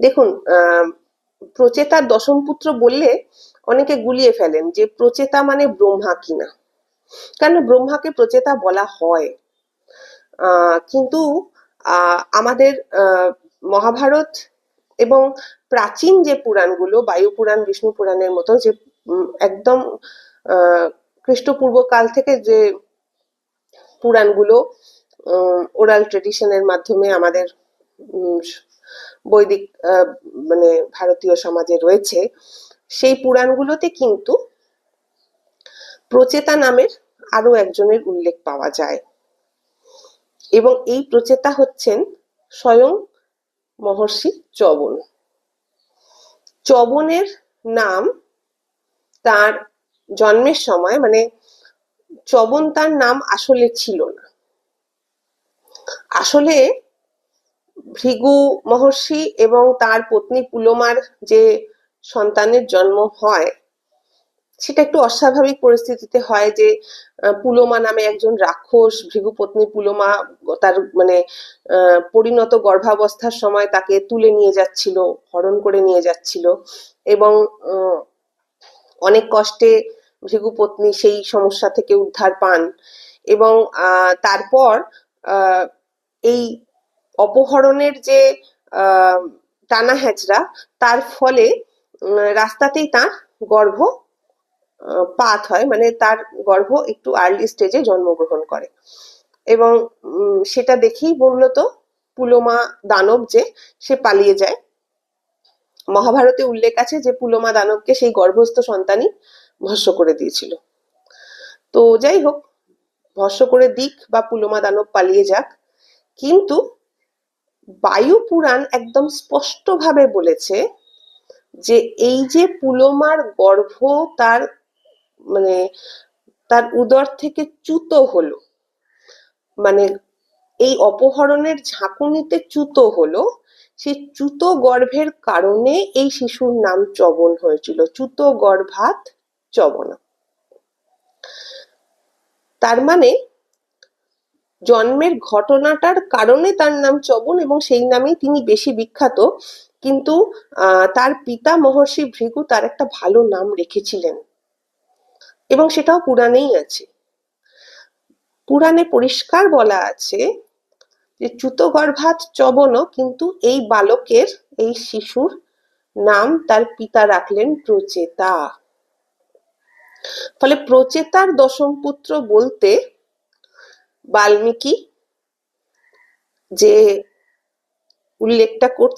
দেখুন আহ, প্রচেতার দশম পুত্র বললে অনেকে গুলিয়ে ফেলেন যে প্রচেতা মানে ব্রহ্মা কিনা। কারণ ব্রহ্মাকে প্রচেতা বলা হয়? কিন্তু আমাদের মহাভারত এবং প্রাচীন যে পুরাণগুলো বায়ু পুরাণ বিষ্ণু পুরাণের মতো যে একদম আহ, খ্রিস্টপূর্ব কাল থেকে যে পুরাণগুলো ওরাল ট্রেডিশনের মাধ্যমে আমাদের বৈদিক মানে ভারতীয় সমাজে রয়েছে, সেই পুরাণগুলোতে কিন্তু প্রচেতা নামের আরও একজনের উল্লেখ পাওয়া যায়। এবং এই প্রচেতা হচ্ছেন স্বয়ং মহর্ষি চবন। চবনের নাম তার জন্মের সময় মানে চবন তার নাম আসলে ছিল না। আসলে ভৃগু মহর্ষি এবং তার পত্নী পুলোমার যে সন্তানের জন্ম হয়, সেটা একটু অস্বাভাবিক পরিস্থিতিতে হয় যে পুলোমা নামে একজন রাক্ষস, ভৃগু পত্নী পুলোমা তার মানে পরিণত গর্ভাবস্থার সময় তাকে তুলে নিয়ে যাচ্ছিল, হরণ করে নিয়ে যাচ্ছিল এবং অনেক কষ্টে ভৃগু পত্নী সেই সমস্যা থেকে উদ্ধার পান এবং তারপর এই অপহরণের যে টানা হ্যাচড়া, তার ফলে রাস্তাতেই তার গর্ভ পাত হয়। মানে তার গর্ভ একটু আর্লি স্টেজে জন্মগ্রহণ করে। এবং সেটা দেখেই মূলত পুলোমা দানব যে, সে পালিয়ে যায়। মহাভারতে উল্লেখ আছে যে, পুলোমা দানবকে সেই গর্ভস্থ সন্তানই ভস্ম করে দিয়েছিল। তো যাই হোক, ভস্ম করে দিক বা পুলোমা দানব পালিয়ে যাক। কিন্তু বায়ু পুরাণ একদম স্পষ্টভাবে বলেছে যে এই যে পুলোমার গর্ভ তার মানে তার উদর থেকে চ্যুত হলো মানে এই অপহরণের ঝাঁকুনিতে চ্যুত হলো সেই চ্যুত গর্ভের কারণে এই শিশুর নাম চবন হয়েছিল, চ্যুত গর্ভাত চবনা তার মানে জন্মের ঘটনাটার কারণে তার নাম চবন এবং সেই নামেই তিনি বেশি বিখ্যাত। কিন্তু তার পিতা মহর্ষি ভৃগু তার একটা ভালো নাম রেখেছিলেন। এবং সেটাও পুরাণেই আছে। পুরাণে পরিষ্কার বলা আছে যে চ্যুতগর্ভাত চবনও কিন্তু এই বালকের, এই শিশুর নাম তার পিতা রাখলেন প্রচেতা। ফলে প্রচেতার দশম পুত্র বলতে বাল্মীকি যে উল্লেখটা করছে